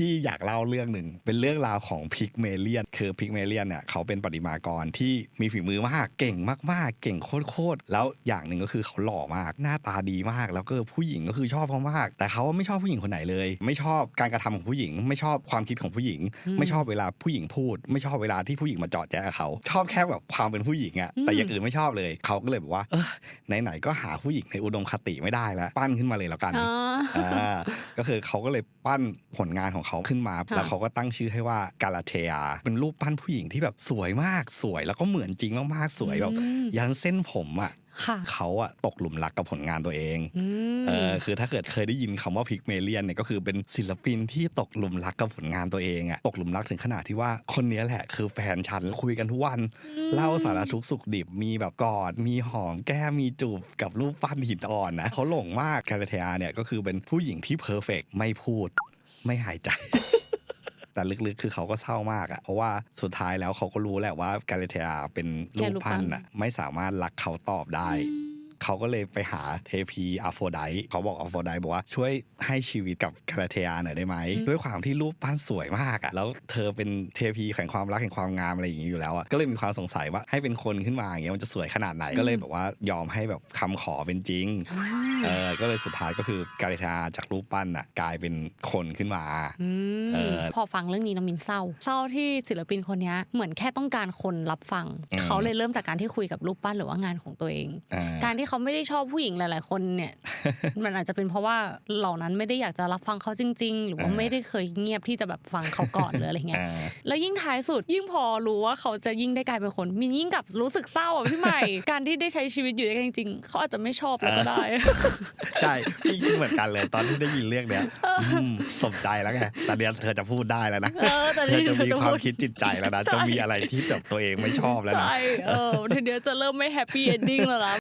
พี่อยากเล่าเรื่องหนึ่งเป็นเรื่องราวของพิกเมเลียนคือพิกเมเลียนเนี่ยเขาเป็นประติมากรที่มีฝีมือมากเก่งมากๆ เก่งโคตรๆแล้วอย่างหนึ่งก็คือเขาหล่อมากหน้าตาดีมาก แล้วก็ผู้หญิงก็คือชอบเขามาก แต่เขาไม่ชอบผู้หญิงคนไหนเลย ไม่ชอบการกระทำของผู้หญิง ไม่ชอบความคิดของผู้หญิงอืมไม่ชอบเวลาผู้หญิงพูด ไม่ชอบเวลาที่ผู้หญิงมาเจาะแจ๊กับเขา ชอบแค่แบบความเป็นผู้หญิงอะแต่อย่างอื่นไม่ชอบเลยเขาก็เลยบอกว่าเออไหนๆก็หาผู้หญิงในอุดมคติไม่ได้แล้วปั้นขึ้นมาเลยแล้วกันอ๋ออ่าก็คือเขาก็เลยปั้นผลงานของเขาขึ้นมาค่ะแล้วเขาก็ตั้งชื่อให้ว่ากาลาเทียเป็นรูปปั้นผู้หญิงที่แบบสวยมากสวย แล้วก็เหมือนจริงมากๆสวยแบบอืมยันเส้นผมอะค่ะเขาอะตกหลุมรักกับผลงานตัวเองอืมเออคือถ้าเกิดเคยได้ยินคำว่าพิกเมเลียนเนี่ยก็คือเป็นศิลปินที่ตกหลุมรักกับผลงานตัวเองอะตกหลุมรักถึงขนาดที่ว่าคนเนี้ยแหละ คือแฟนฉันคุยกันทุกวัน เล่าสารทุกข์สุขดิบมีแบบกอด มีหอมแก้มมีจูบกับรูปปั้นหินอ่อนนะเขาหลงมากคาราเทียเนี่ยก็คือเป็นผู้หญิงที่เพอร์เฟกไม่พูด ไม่หายใจ แต่ลึกๆคือเขาก็เศร้ามากอะเพราะว่าสุดท้ายแล้วเขาก็รู้แหละว่ากาเลเทียเป็นรูปปั้นอะไม่สามารถรักเขาตอบได้ เขาก็เลยไปหาเทพีอาโฟไดต์เขาบอกอาโฟไดต์บอกว่าช่วยให้ชีวิตกับคาราเทียหน่อยได้ไหมอืมด้วยความที่รูปปั้นสวยมากอะแล้วเธอเป็นเทพีแห่งความรักแห่งความงามอะไรอย่างนี้อยู่แล้วอะก็เลยมีความสงสัยว่าให้เป็นคนขึ้นมาอย่างเงี้ยมันจะสวยขนาดไหนก็เลยแบบว่ายอมให้แบบคำขอเป็นจริงเออก็เลยสุดท้ายก็คือกาเลเทียจากรูปปั้นอะกลายเป็นคนขึ้นมามเออพอฟังเรื่องนี้น้องมินเศร้า เศร้าที่ศิลปินคนเนี้ยเหมือนแค่ต้องการคนรับฟังอืมเขาเลยเริ่มจากการที่คุยกับรูปปั้นหรือว่างานของตัวเองอ่าการที่เขาไม่ได้ชอบผู้หญิงหลาย ๆ คนเนี่ย มันอาจจะเป็นเพราะว่าเหล่านั้นไม่ได้อยากจะรับฟังเขาจริง ๆ หรือว่าอ่าไม่ได้เคยเงียบที่จะแบบฟังเขาก่อนหรืออะไรเงี้ยอ่าแล้วยิ่งท้ายสุดยิ่งพอรู้ว่าเขาจะยิ่งได้กลายเป็นคนมินยิ่งกลับรู้สึกเศร้าอะพี่ใหม่ การที่ได้ใช้ชีวิตอยู่ด้วยกันจริง ๆ เขาอาจจะไม่ชอบแล้วก็ได้ ใช่พี่คิดเหมือนกันเลยตอนที่ได้ยินเรื่องเนี้ยมสมใจแล้วไงแต่เดี๋ยวเธอจะพูดได้แล้วนะเออแต่เธอจะมีเธอจะความพูดคิดจิตใจแล้วนะใช่จะมีอะไรที่แบบตัวเองไม่ชอบแล้วนะใช่เออทีเดียวจะเริ่มไม่แฮปปี้เอนดิ้งแล้วนะ